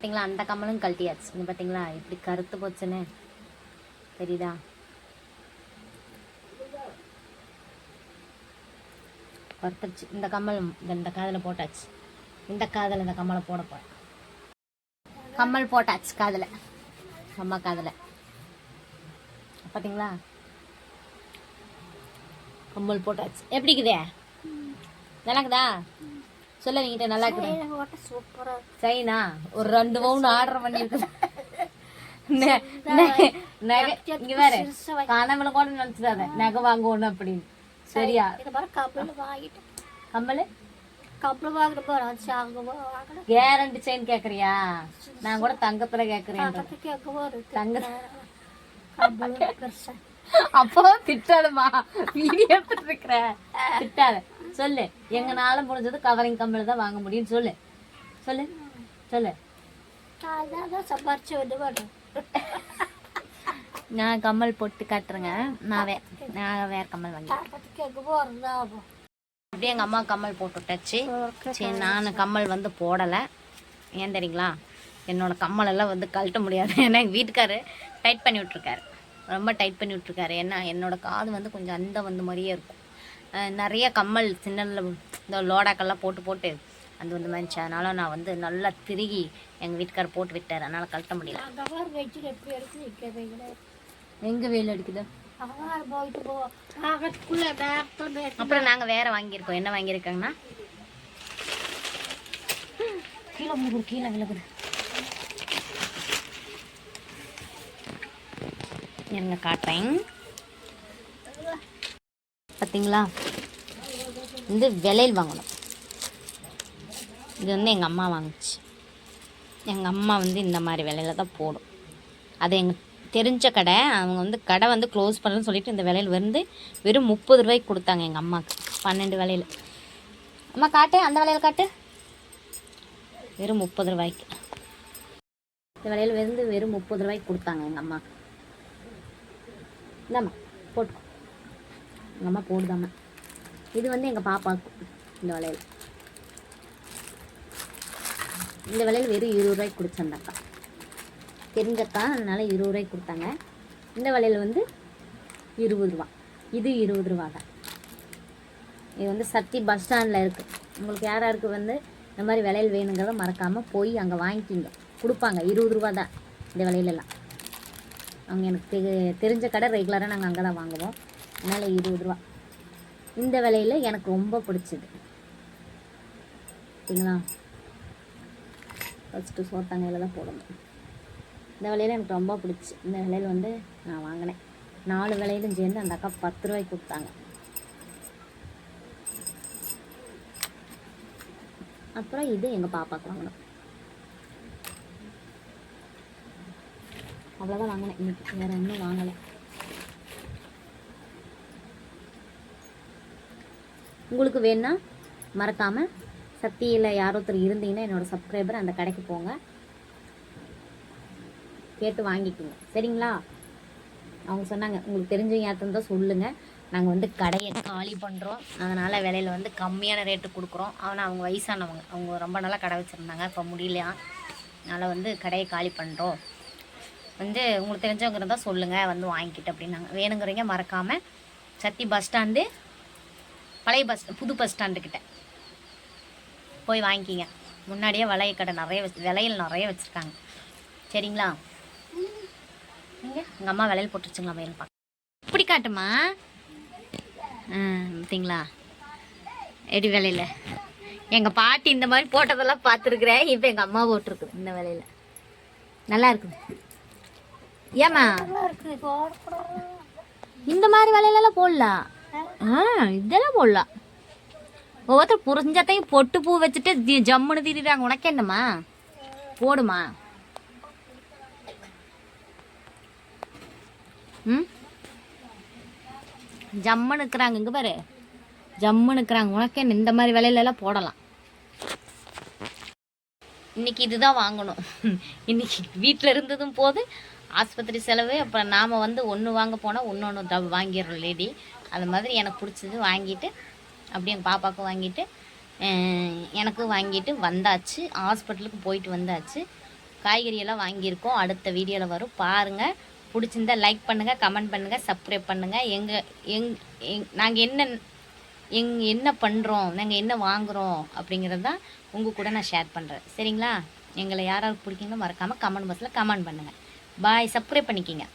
பார்த்தீங்களா அந்த கம்மலும் கழட்டியாச்சு. இங்க பார்த்தீங்களா இப்படி கருத்து போச்சுன்னு. தெரியுதா? கருத்துருச்சு இந்த கம்மல் இந்த- காதில் போட்டாச்சு. இந்த காதில் இந்த கம்மலை போட போறேன் கம்மல் போட்டாச்சு காதில். அம்மா காதில். பார்த்தீங்களா கம்மல் போட்டாச்சு. எப்படி இருக்குதே? நல்லா இருக்குதா சொல்ல நீங்கிட்ட நல்லா இருக்குது சூப்பரா சைனா ஒரு ரெண்டு பவுன் ஆர்டர் நகை இங்க வேற கனவுல கூட நினைச்சிடாத நகை வாங்கணும் அப்படின்னு. சரியா? கம்மலு கப்பல் வாங்கிட்டு போறோம் கேரண்டி செயின் கேக்குறியா? நான் கூட தங்கத்துல கேக்குறேன் தங்க அப்போ திட்டாதமா வீடியோ எடுத்துட்டு இருக்கிற. திட்டாத. சொல்லு. எங்கனால முடிஞ்சது கவரிங் கம்மல் தான் வாங்க முடியும்னு சொல்லு. சொல்லு. சொல்லு. அதான் சம்பாரிச்சு வந்து நான் கம்மல் போட்டு காட்டுறேங்க. நான் வே நான் வேற கம்மல் வாங்கி அப்படியே எங்கள் அம்மா கம்மல் போட்டு விட்டாச்சு. சரி நான் கம்மல் வந்து போடலை. ஏன் தெரியுங்களா? என்னோட கம்மல் எல்லாம் வந்து கழட்ட முடியாது. ஏன்னா எங்கள் வீட்டுக்காரு டைட் பண்ணி விட்ருக்காரு ரொம்ப டைட் பண்ணி விட்ருக்காரு ஏன்னா என்னோட காது வந்து கொஞ்சம் அந்த வந்து மாதிரியே இருக்கும். நிறைய கம்மல் சின்னல இந்த லோடாக்கெல்லாம் போட்டு போட்டு அது வந்து மாதிரி அதனால நான் வந்து நல்லா திருகி எங்கள் வீட்டுக்காரர் போட்டு விட்டார். அதனால் கழட்ட முடியல. எங்கே வெயில் அடிக்குது? அப்புறம் நாங்கள் வேற வாங்கியிருக்கோம். என்ன வாங்கியிருக்காங்கன்னா? கீழே விழுகுது கீழே விழுகுது இருங்க காட்டுறேன். பார்த்தீங்களா வந்து விலையில் வாங்கணும். இது வந்து எங்கள் அம்மா வாங்குச்சு. எங்கள் அம்மா வந்து இந்த மாதிரி விலையில தான் போடும். அது எங்கள் தெரிஞ்ச கடை அவங்க வந்து கடை வந்து க்ளோஸ் பண்ணுறேன்னு சொல்லிட்டு இந்த விலையில் வந்து வெறும் முப்பது ரூபாய்க்கு கொடுத்தாங்க எங்கள் அம்மாவுக்கு பன்னெண்டு விலையில். அம்மா காட்டு அந்த விலையில் காட்டு. வெறும் முப்பது ரூபாய்க்கு. இந்த விலையில் வந்து வெறும் முப்பது ரூபாய்க்கு கொடுத்தாங்க எங்கள் அம்மாவுக்கு இந்தாம்மா போட்டு எங்கள் அம்மா போடுதாம்மா. இது வந்து எங்கள் பாப்பாவுக்கு இந்த வளையல். இந்த விலையில் வெறும் இருபது ரூபாய்க்கு கொடுத்தேன் அக்கா தெரிஞ்சக்கா அதனால் இருபது ரூபாய்க்கு கொடுத்தாங்க. இந்த வளையல் வந்து இருபது ரூபா. இது இருபது ரூபா தான். இது வந்து சக்தி பஸ் ஸ்டாண்டில் இருக்குது உங்களுக்கு யார் யாருக்கு வந்து இந்த மாதிரி விலையில் வேணுங்கிறத மறக்காமல் போய் அங்கே வாங்கிக்கிங்க. கொடுப்பாங்க. இருபது ரூபா தான் இந்த விலையிலலாம் அவங்க எனக்கு தெ- தெரிஞ்ச கடை ரெகுலராக நாங்கள் அங்கே தான் வாங்குவோம். அதனால் இருபது ரூபா. இந்த விலையில் எனக்கு ரொம்ப பிடிச்சது. சரிங்களா? ஃபஸ்ட்டு சோத்தாங்கையில் தான் போடணும். இந்த விலையில எனக்கு ரொம்ப பிடிச்சி. இந்த விலையில் வந்து நான் வாங்கினேன். நாலு விலையிலும் சேர்ந்து அந்த அக்கா பத்து ரூபாய்க்கு கொடுத்தாங்க. அப்புறம் இது எங்கள் பாப்பாவுக்கு வாங்கினோம் அவ்வளோதான் வாங்கினேன். இன்னைக்கு வேறு ஒன்றும் வாங்கலை. உங்களுக்கு வேணும்னா மறக்காமல் சக்தியில் யாரோ ஒருத்தர் இருந்தீங்கன்னா என்னோடய சப்ஸ்கிரைபர் அந்த கடைக்கு போங்க. கேட்டு வாங்கிக்கோங்க. சரிங்களா? அவங்க சொன்னாங்க உங்களுக்கு தெரிஞ்சவங்க யார்ட்டு தான் சொல்லுங்கள் நாங்கள் வந்து கடையை காலி பண்ணுறோம் அதனால் விலையில வந்து கம்மியான ரேட்டு கொடுக்குறோம். ஆனால் அவங்க வயசானவங்க. அவங்க ரொம்ப நாளாக கடை வச்சுருந்தாங்க. இப்போ முடியலையா? அதனால் வந்து கடையை காலி பண்ணுறோம் வந்து உங்களுக்கு தெரிஞ்சவங்க இருந்தால் சொல்லுங்கள் வந்து வாங்கிக்கிட்டு அப்படின்னாங்க. வேணுங்கிறவங்க மறக்காமல் சத்தி பஸ் ஸ்டாண்டு பழைய பஸ் புது பஸ் ஸ்டாண்டுக்கிட்ட போய் வாங்கிக்கிங்க. முன்னாடியே வளைய கடை நிறைய வச்சு விலையில் நிறைய வச்சுருக்காங்க. சரிங்களா? இங்கே எங்கள் அம்மா விலையில் போட்டுருச்சுங்களா மயில் பார்க்க இப்படி காட்டுமா? பார்த்தீங்களா எடி விலையில். எங்கள் பாட்டி இந்த மாதிரி போட்டதெல்லாம் பார்த்துருக்குறேன். இப்போ எங்கள் அம்மா போட்டிருக்குது இந்த விலையில். நல்லா இருக்குது. போடக்கூடாது இந்த மாதிரி விலையிலலாம் போடலாம். ஆ இதெல்லாம் போடலாம் ஒவ்வொருத்தர் புரிஞ்சத்தையும் பொட்டு பூ வச்சுட்டு தி- ஜம்முன்னு திரிடுறாங்க உனக்கு என்னம்மா போடுமா ம் ஜம்முன்னு இருக்கிறாங்க இங்கே பாரு ஜம்முன்னு இருக்கிறாங்க உனக்கு என்ன இந்த மாதிரி விலையிலலாம் போடலாம் இன்னைக்கு இதுதான் வாங்கணும் இன்னைக்கு வீட்டில் இருந்ததும் போது ஆஸ்பத்திரி செலவு அப்புறம் நாம் வந்து ஒன்று வாங்க போனால் ஒன்று ஒன்று வாங்கிடுறோம் லேடி அது மாதிரி எனக்கு பிடிச்சது வாங்கிட்டு அப்படியே எங்கள் பாப்பாவுக்கும் வாங்கிட்டு எனக்கும் வாங்கிட்டு வந்தாச்சு. ஹாஸ்பிட்டலுக்கு போயிட்டு வந்தாச்சு. காய்கறியெல்லாம் வாங்கியிருக்கோம். அடுத்த வீடியோவில் வரும். பாருங்கள் பிடிச்சிருந்தா லைக் பண்ணுங்கள் கமெண்ட் பண்ணுங்கள் சப்ஸ்கிரைப் பண்ணுங்கள் எங்கள் எங் எங் நாங்கள் என்ன எங் என்ன பண்ணுறோம் நாங்கள் என்ன வாங்குகிறோம் அப்படிங்கிறது தான் உங்கள் கூட நான் ஷேர் பண்ணுறேன் சரிங்களா? எங்களை யாராவது பிடிக்குங்களோ மறக்காமல் கமெண்ட் பாக்ஸில் கமெண்ட் பண்ணுங்கள் பாய் சப்ஸ்கிரைப் பண்ணிக்கிங்க.